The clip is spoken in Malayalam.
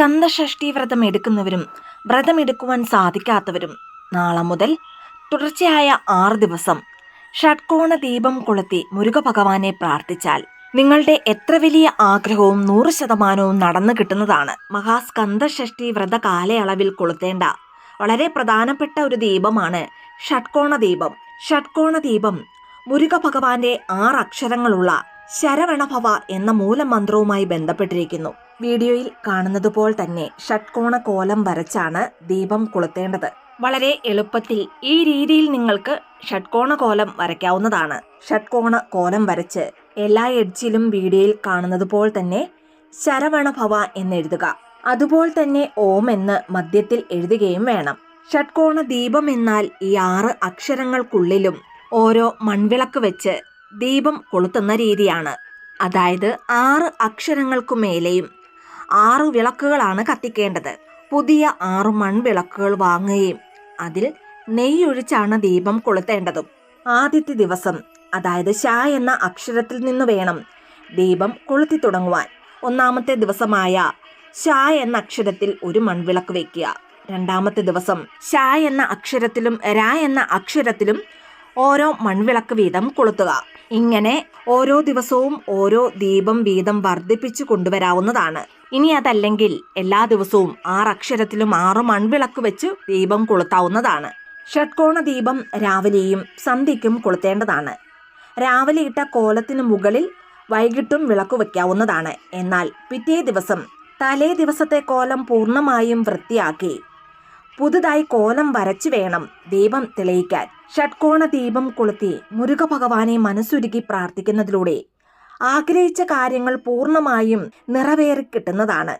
സ്കന്ദഷഷ്ഠി വ്രതം എടുക്കുന്നവരും വ്രതമെടുക്കുവാൻ സാധിക്കാത്തവരും നാളെ മുതൽ തുടർച്ചയായ ആറ് ദിവസം ഷഡ്കോണ ദീപം കൊളുത്തി മുരുക ഭഗവാനെ പ്രാർത്ഥിച്ചാൽ നിങ്ങളുടെ എത്ര വലിയ ആഗ്രഹവും നൂറ് ശതമാനവും നടന്നു കിട്ടുന്നതാണ്. മഹാസ്കന്ദഷഷ്ഠി വ്രത കാലയളവിൽ കൊളുത്തേണ്ട വളരെ പ്രധാനപ്പെട്ട ഒരു ദീപമാണ് ഷഡ്കോണ ദീപം. ഷഡ്കോണ ദീപം മുരുക ഭഗവാന്റെ ആറ് അക്ഷരങ്ങളുള്ള ശരവണഭവ എന്ന മൂലമന്ത്രവുമായി ബന്ധപ്പെട്ടിരിക്കുന്നു. വീഡിയോയിൽ കാണുന്നതുപോലെ തന്നെ ഷട്കോണ കോലം വരച്ചാണ് ദീപം കൊളുത്തേണ്ടത്. വളരെ എളുപ്പത്തിൽ ഈ രീതിയിൽ നിങ്ങൾക്ക് ഷട്കോണ കോലം വരയ്ക്കാവുന്നതാണ്. ഷട്കോണ കോലം വരച്ച് എല്ലാ എഡ്ജിലും വീഡിയോയിൽ കാണുന്നത് പോലെ തന്നെ ശരവണഭവ എന്നെഴുതുക അതുപോലെ തന്നെ ഓം എന്ന് മധ്യത്തിൽ എഴുതുകയും വേണം. ഷട്കോണ ദീപം എന്നാൽ ഈ ആറ് അക്ഷരങ്ങൾക്കുള്ളിലും ഓരോ മൺവിളക്ക് വെച്ച് ദീപം കൊളുത്തുന്ന രീതിയാണ്. അതായത് ആറ് അക്ഷരങ്ങൾക്കു മേലെയും ആറ് വിളക്കുകളാണ് കത്തിക്കേണ്ടത്. പുതിയ ആറ് മൺവിളക്കുകൾ വാങ്ങുകയും അതിൽ നെയ്യൊഴിച്ചാണ് ദീപം കൊളുത്തേണ്ടതും. ആദ്യത്തെ ദിവസം അതായത് ഷ എന്ന അക്ഷരത്തിൽ നിന്ന് വേണം ദീപം കൊളുത്തി തുടങ്ങുവാൻ. ഒന്നാമത്തെ ദിവസമായ ഷ എന്ന അക്ഷരത്തിൽ ഒരു മൺവിളക്ക് വയ്ക്കുക രണ്ടാമത്തെ ദിവസം ഷ എന്ന അക്ഷരത്തിലും ര എന്ന അക്ഷരത്തിലും ഓരോ മൺവിളക്ക് വീതം കൊളുത്തുക. ഇങ്ങനെ ഓരോ ദിവസവും ഓരോ ദീപം വീതം വർദ്ധിപ്പിച്ചു കൊണ്ടുവരാവുന്നതാണ്. ഇനി അതല്ലെങ്കിൽ എല്ലാ ദിവസവും ആറ് അക്ഷരത്തിലും ആറ് മൺവിളക്ക് വെച്ച് ദീപം കൊളുത്താവുന്നതാണ്. ഷഡ്കോണ ദീപം രാവിലെയും സന്ധ്യയ്ക്കും കൊളുത്തേണ്ടതാണ്. രാവിലെ ഇട്ട കോലത്തിന് മുകളിൽ വൈകിട്ടും വിളക്ക് വയ്ക്കാവുന്നതാണ് എന്നാൽ പിറ്റേ ദിവസം തലേ ദിവസത്തെ കോലം പൂർണമായും വൃത്തിയാക്കി പുതുതായി കോലം വരച്ചു വേണം ദീപം തെളിയിക്കാൻ. ഷഡ്കോണ ദീപം കൊളുത്തി മുരുക ഭഗവാനെ മനസ്സുരുക്കി പ്രാർത്ഥിക്കുന്നതിലൂടെ ആഗ്രഹിച്ച കാര്യങ്ങൾ പൂർണമായും നിറവേറി കിട്ടുന്നതാണ്